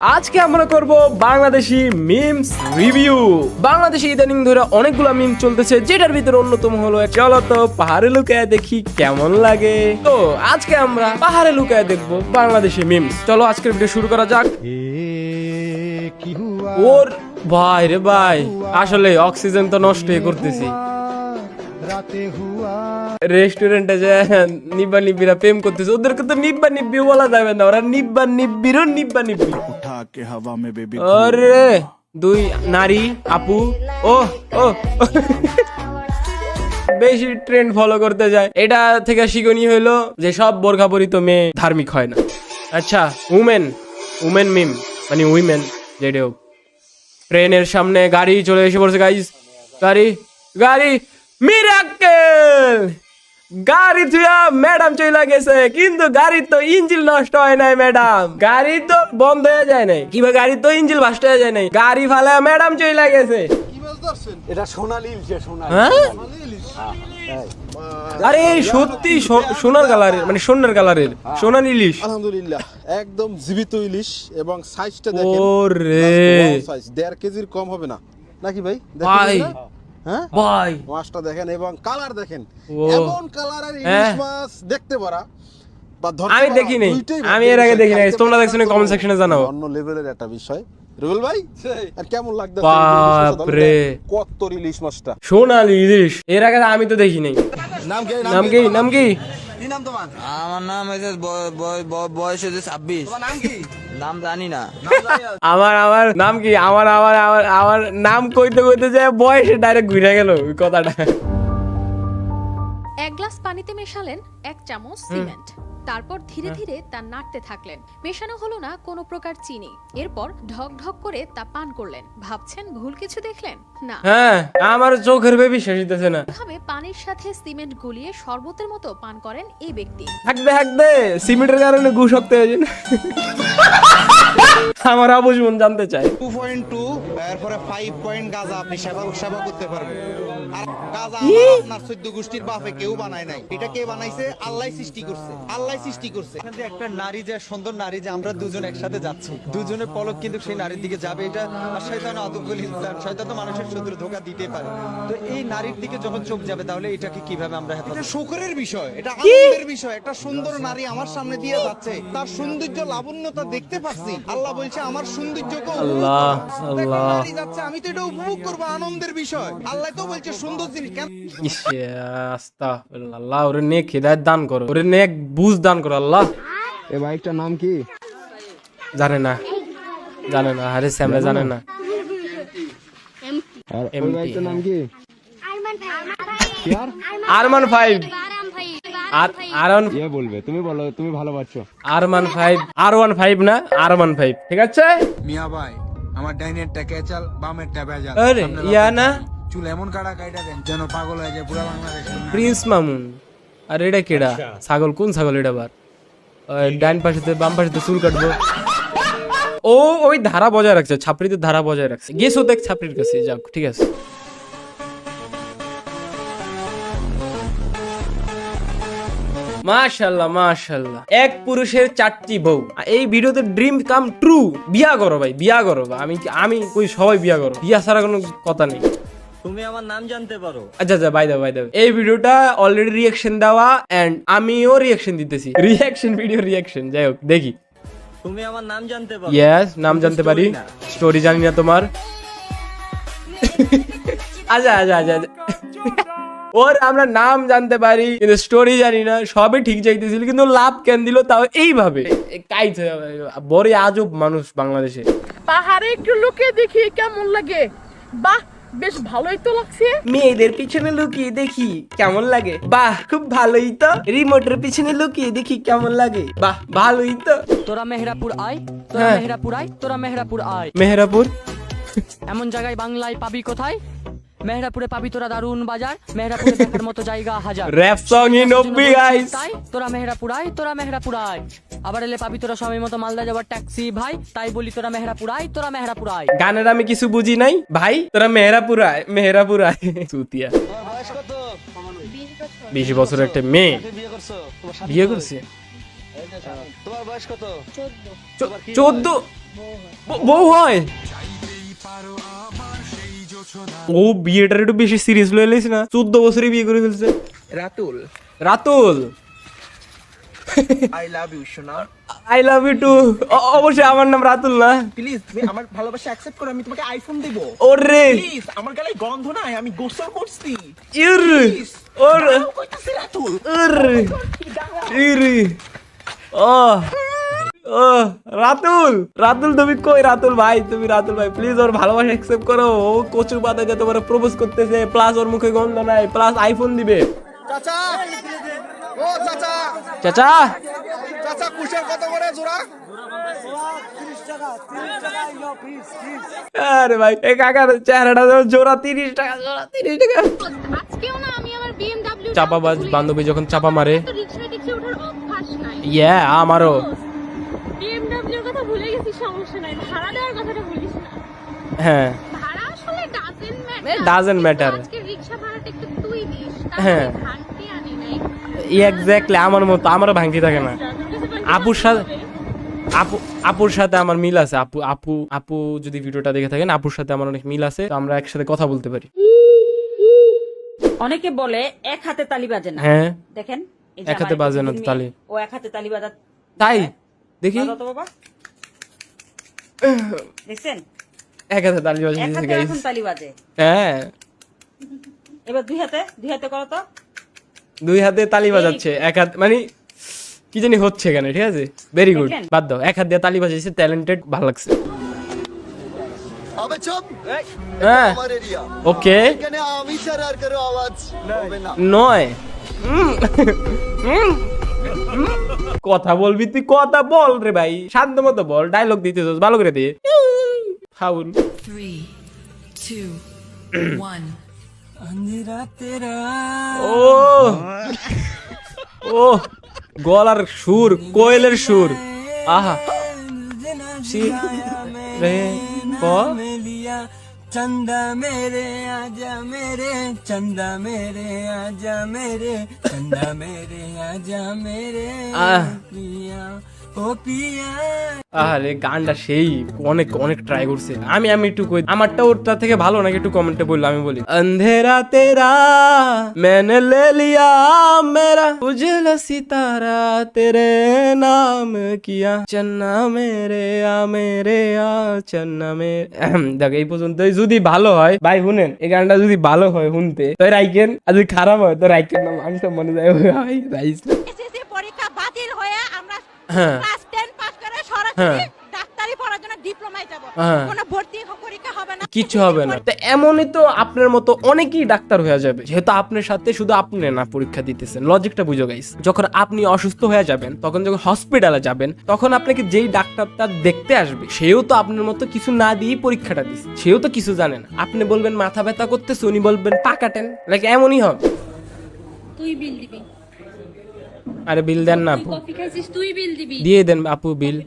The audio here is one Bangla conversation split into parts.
আজকে আমরা করব বাংলাদেশি মিমস রিভিউ। বাংলাদেশি ইদানিং ধরে অনেকগুলো মিম চলতেছে যেটার ভিতরে অন্যতম হলো চলো তো পাহাড়ে লুকায় দেখি কেমন লাগে। তো আজকে আমরা পাহাড়ে লুকায় দেখব বাংলাদেশি মিমস। চলো আজকের ভিডিও শুরু করা যাক। ওর ভাই রে ভাই আসলে অক্সিজেন তো নষ্টই করতেছি। রাতে রেস্টুরেন্টে যে নিব্বা নিব্বিরা প্রেম করতেছে ওদেরকে তো নিব্বা নিব্বি বলা যাবে না ওরা নিব্বা নিব্বিরও নিব্বা নিব্বি। আরে দুই নারী আপু ও ও। বেশি ট্রেন্ড ফলো করতে যায়। এটা থেকে শিখনি হইল যে সব বোরখা পরিত মেয়ে ধার্মিক হয় না। আচ্ছা উমেন উমেন মিম মানে উইমেন যেটাও ট্রেনের সামনে গাড়ি চলে এসে পড়ছে গাইজ গাড়ি গাড়ি। মিরাক্কেল গাড়ি থুয়া ম্যাডাম চলে গেছে কিন্তু গাড়ির তো ইঞ্জিন নষ্ট হয় নাই ম্যাডাম গাড়ি তো বন্ধ হয়ে যায় নাই। কিংবা গাড়ির তো ইঞ্জিন নষ্ট হয়ে যায় নাই। গাড়ি ফালা ম্যাডাম চলে গেছে। এটা সোনালি ইলশে সোনালি। হ্যাঁ? আরে এই সত্যি সোনার কালারের মানে সোনার কালারের সোনার ইলিশ। আলহামদুলিল্লাহ একদম জীবিত ইলিশ এবং সাইজটা দেখেন। ওরে। সাইজ দেড় কেজির কম হবে না। নাকি ভাই? দেখেন ভাই? হ্যাঁ? ভাই। মাছটা দেখেন এবং কালার দেখেন। এমন কালারের ইলিশ হ্যাঁ। মাছ দেখতে পারা। আমি দেখি নাই। আমি এর আগে বিষয়। দেখি নাই। তোমরা দেখছ জানাও। অন্য লেভেলের একটা বিষয়। রুবেল ভাই আর কেমন লাগতেছে বাপরে। কত ইলিশ মাছটা? সোনালি ইলিশ। এর আগে আমি তো দেখি নাই নাম কি? নাম কি? নাম কি আমার নাম হয়েছে বয়- বয়- বয়- বয়স হয়েছে ছাব্বিশ। নাম জানি না। আমার আমার নাম কি? আমার আমার আমার আমার নাম কইতে কইতে যে বয়সে ডাইরেক্ট ঘুরে গেল ওই কথাটা। এক গ্লাস পানিতে মেশালেন এক চামচ সিমেন্ট। তারপর ধীরে ধীরে তা নাড়তে থাকলেন। মেশানো হলো না কোনো প্রকার চিনি। এরপর ঢক ঢক করে তা পান করলেন। ভাবছেন ভুল কিছু দেখলেন? না। হ্যাঁ আমার চোখের বেবি শেষ হইতেছে না। ভাবে পানির সাথে সিমেন্ট গুলিয়ে শরবতের মতো পান করেন এই ব্যক্তি। থাকবে থাকবে। সিমেন্টের কারণে গু শক্ত হয়ে যায় না। আমার আবু জীবন জানতে চাই টু পয়েন্ট টু এরপরে ফাইভ পয়েন্ট গাজা আপনি সেবা সেবা করতে পারবেন। আর গাজা আপনার চোদ্দ গোষ্ঠীর বাপে কেউ বানায় নাই। এটা কে বানাইছে? আল্লাহ সৃষ্টি করছে। আল্লাহ সৃষ্টি করছে। এখান একটা নারী যে সুন্দর নারী যে আমরা দুজন একসাথে যাচ্ছি। দুজনের পলক কিন্তু সেই নারীর দিকে যাবে। এটা আর শয়তান আদবুল ইনসান শয়তান তো মানুষের শত্রু ধোকা দিতে পারে। তো এই নারীর দিকে যখন চোখ যাবে তাহলে এটাকে কীভাবে আমরা এটা শুকরের বিষয়। এটা আনন্দের বিষয়। একটা সুন্দর নারী আমার সামনে দিয়ে যাচ্ছে। তার সৌন্দর্য লাবণ্যতা দেখতে পাচ্ছি। আল্লাহ বলছে আমার সৌন্দর্যকে আল্লাহ, আল্লাহ। যাচ্ছে আমি তো এটা উপভোগ করব আনন্দের বিষয়। আল্লাহ তো বলছে সুন্দর জিনিস কেন আস্তাগফিরুল্লাহ। আল্লাহ ওরে নেক হিদায়ত দান করো ওরে নেক বুঝ দান করো আল্লাহ। এই বাইকটার নাম কি? জানে না জানে না আরে স্যামরা জানে না। আর ওই বাইকটার নাম কি? আরমান ফাইভ। আর আরন ইয়ে বলবে? তুমি বলো তুমি ভালো পাচ্ছো আরমান ফাইভ আর ওয়ান ফাইভ না আর ওয়ান ফাইভ ঠিক আছে? মিয়া ভাই আমার ডাইনের ক্যাচাল বামের ভেজাল। আরে ইয়া না? চুল এমন কাটা কাইটা দেন যেন পাগল হয়ে যায় পুরো বাংলাদেশ প্রিন্স মামুন। আর এটা কেডা? ছাগল কোন ছাগল এটা ডাইন পাশেতে বাম পাশেতে চুল কাটবো। ও ওই ধারা বজায় রাখছে ছাপড়িতে ধারা বজায় রাখছে। গেছো দেখ ছাপড়ির কাছে যাক ঠিক আছে। মাশাল্লাহ মাশাল্লাহ এক পুরুষের চারটি বউ। এই ভিডিওতে ড্রিম কাম ট্রু বিয়া করো ভাই বিয়া করো। আমি আমি কই সবাই বিয়া করো? বিয়া ছাড়া কোনো কথা নেই। তুমি আমার নাম জানতে পারো। আচ্ছা আচ্ছা বাই দাও এই ভিডিওটা অলরেডি রিয়াকশন দেওয়া এন্ড আমিও রিয়াকশন দিতেছি। রিয়াকশন ভিডিও রিয়াকশন যাই হোক দেখি। তুমি আমার নাম জানতে পারো। ইয়েস নাম জানতে পারি। স্টোরি জানি না তোমার। আচ্ছা আচ্ছা আচ্ছা আচ্ছা। ওর আমরা নাম জানতে পারি কিন্তু স্টোরি জানি না সবই ঠিক যাইতেছিল কিন্তু লাভ কেন দিল তাও এইভাবে। কাইছে বড় আজব মানুষ বাংলাদেশে। পাহাড়ে একটু লুকিয়ে দেখি কেমন লাগে। বাহ বেশ ভালোই তো লাগছে। মেয়েদের পিছনে লুকিয়ে দেখি কেমন লাগে। বাহ খুব ভালোই তো। রিমোটের পিছনে লুকিয়ে দেখি কেমন লাগে। বাহ ভালোই তো। তোরা মেহরাপুর আয় তোরা হ্যাঁ। মেহরাপুর আয় তোরা মেহরাপুর আয়। মেহরাপুর? এমন জায়গায় বাংলায় পাবি কোথায়? মেহরাপুরে পাবি তোরা দারুণ বাজার মেহরাপুরে দেখার মতো জায়গা হাজার। র‍্যাপ সং ইন নব্বই গাইস তাই? তোরা মেহরাপুর আয় তোরা মেহরাপুর আয় আবার এলে পাবি তোরা সময় মতো মালদা যাওয়ার ট্যাক্সি ভাই তাই বলি তোরা মেহরাপুর আয় তোরা মেহরাপুর আয় গানের আমি কিছু বুঝি নাই। ভাই তোরা মেহরাপুর আয় মেহরাপুর আয় সুতিয়া বয়স কত বিশ বছর একটা মেয়ে। বিয়ে বিয়ে করছে? তোমার বয়স কত? চোদ্দ। ব- বউ হয়। ও বিয়েটার একটু বেশি সিরিয়াস লয়ে লিস না? চোদ্দ বছরে বিয়ে করে ফেলছে। Ratul. Ratul! I love you সোনা। আই লাভ ইউ টু অবশ্যই আমার নাম রাতুল না। প্লিজ তুমি আমার ভালোবাসা অ্যাকসেপ্ট করো আমি তোমাকে আইফোন দেব। ওরে! প্লিজ আমার গালে গন্ধ নাই আমি গোসল করছি। ইর! ওর! রাতুল। ইর! ইর! ও! ও রাতুল রাতুল তুমি কই রাতুল ভাই? তুমি রাতুল ভাই প্লিজ ওর ভালোবাসা অ্যাকসেপ্ট করো। ও কচুর পাতা দিয়ে তোমার প্রপোজ করতেছে প্লাস ওর মুখে গন্ধ নাই প্লাস আইফোন দিবে। চাচা ও চাচা। চাচা! চাচা কুশের কত করে জোড়া? আরে ভাই এই কাকার চেহারাটা জোড়া তিরিশ টাকা জোড়া তিরিশ টাকা। আজকেও না আমি আমার বিএমডব্লিউ চাপাবাজ বান্ধবী যখন চাপা মারে। ইয়া আমারও বিএমডব্লিউর কথা ভুলে গেছি সমস্যা নাই ভাড়া দেওয়ার কথাটা বলিস না হ্যাঁ। ভাড়া আসলে ডাজেন্ট ম্যাটার doesn't matter. আজকে রিক্সা ভাড়াটা একটু তুই দিস হ্যাঁ। তাহলে ভাঙতে আনি নাই। এক্স্যাক্টলি আমার মতো আমারও ভাঙতি থাকে না। আপুর সাথে আপু আপুর সাথে আমার মিল আছে। আপু আপু আপু যদি ভিডিওটা দেখে থাকেন আপুর সাথে আমার অনেক মিল আছে তো আমরা একসাথে কথা বলতে পারি। অনেকে বলে এক হাতে তালি বাজে না। হ্যাঁ। দেখেন এক হাতে বাজে না তালি। ও এক হাতে তালি বাজা তাই? দেখি। বাবা। দেখছেন? এক হাতে তালি বাজিয়ে এক হাতে এখন তালি বাজে। হ্যাঁ। এবার দুই হাতে দুই হাতে করো তো। দুই হাতে তালি বাজাচ্ছে এক হাত মানে কি জানি হচ্ছে এখানে ঠিক আছে? ভেরি গুড বাদ দাও এক হাত দিয়ে তালি বাজিয়েছে ট্যালেন্টেড ভালো লাগছে। আবে চুপ। হ্যাঁ। ওকে এখানে আমি ছাড়া আর কারও আওয়াজ নয়। কথা বলবি তুই কথা বল রে ভাই। শান্ত মতো বল ডায়লগ দিতে ভালো করে দিয়ে ফাউল Three, two, one. ও ও গলার সুর কোয়েলের সুর। আহা। সি রে ক চন্দা মেরে আজা মেরে চন্দা মেরে আজা মেরে চন্দা মেরে আজা মেরে পিয়া আরে গানটা সেই অনেক অনেক ট্রাই করছে আমি আমি একটু কই আমারটা ওরটা থেকে ভালো নাকি একটু কমেন্টে বললো আমি বলি अंधेरा तेरा मैंने ले लिया मेरा उजला सितारा तेरे नाम किया चन्ना मेरे आ मेरे आ चन्ना मेरे দেখ এই পর্যন্তই যদি ভালো হয় ভাই শুনেন এই গানটা যদি ভালো হয় শুনতে তো রাইকেন আর যদি খারাপ হয় তো রাইকেন না আমি তো মনে যায় ভাই রাইস ক্লাস 10 পাস করে সরাসরি হ্যাঁ। ডাক্তারি পড়ার জন্য ডিপ্লোমায় যাব। হ্যাঁ। কোনো ভর্তি পরীক্ষা হবে না। কিছু হবে না। তো এমনই তো আপনার মতো অনেকেই ডাক্তার হয়ে যাবে। যেহেতু আপনার সাথে শুধু আপনি না পরীক্ষা দিতেছেন। লজিকটা বুঝো গাইস যখন আপনি অসুস্থ হয়ে যাবেন তখন যখন হসপিটালে যাবেন তখন আপনাকে যেই ডাক্তারটা দেখতে আসবে সেও তো আপনার মতো কিছু না দিয়েই পরীক্ষাটা দিচ্ছে সেও তো কিছু জানে না। আপনি বলবেন মাথা ব্যথা করতেছে। উনি বলবেন পা কাটেন লাইক এমনই হবে। তুই বিল দিবি। আরে বিল দেন না আপু। কফি খাইছিস তুই বিল দিবি। দিয়ে দেন আপু বিল।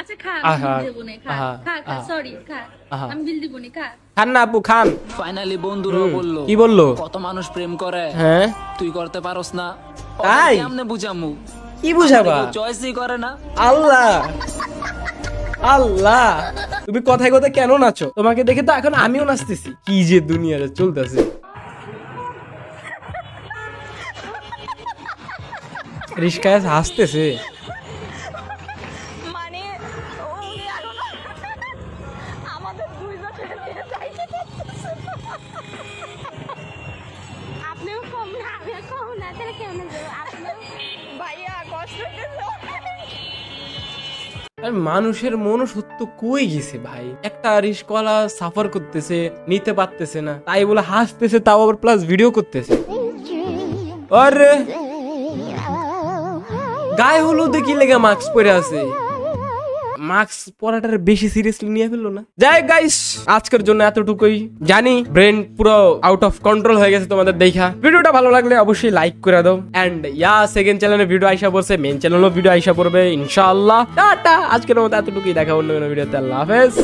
আচ্ছা খা আহা, আমি দেবো না খা আহা, খা খা সরি খা। আমি বিল দিব না খা। খান না আপু খান। ফাইনালি বন্ধুরা বলল কি বলল? কত মানুষ প্রেম করে হ্যাঁ। তুই করতে পারস না। তাই? বুঝামু। কি বুঝাবা? চয়েসই করে না। আল্লাহ। আল্লাহ। তুমি কথায় কথায় কেন নাচো? তোমাকে দেখে তো এখন আমিও নাচতেছি। কি যে দুনিয়ারে চলতেছে। কষ্ট হইতেছে আর মানুষের মনুষ্যত্ব কই গেছে ভাই? একটা রিস্কওয়ালা সাফার করতেছে নিতে পারতেছে না তাই বলে হাসতেছে তাও আবার প্লাস ভিডিও করতেছে। আরে! গায়ে হলুদে কি লেগে মাস্ক পরে আছে? মাস্ক পরাটার বেশি সিরিয়াসলি নিয়ে ফেলল না? যাই গাইস আজকের জন্য এতটুকুই। জানি ব্রেন পুরো আউট অফ কন্ট্রোল হয়ে গেছে তোমাদের দেখা। ভিডিওটা ভালো লাগলে অবশ্যই লাইক করে দাও। এন্ড ইয়া সেকেন্ড চ্যানেলে ভিডিও আইসা পড়ছে মেন চ্যানেলও ভিডিও আইসা পড়বে, ইনশাআল্লাহ। টাটা! আজকের মতো এতটুকুই। দেখা অন্য কোনো ভিডিওতে আল্লাহ হাফেজ।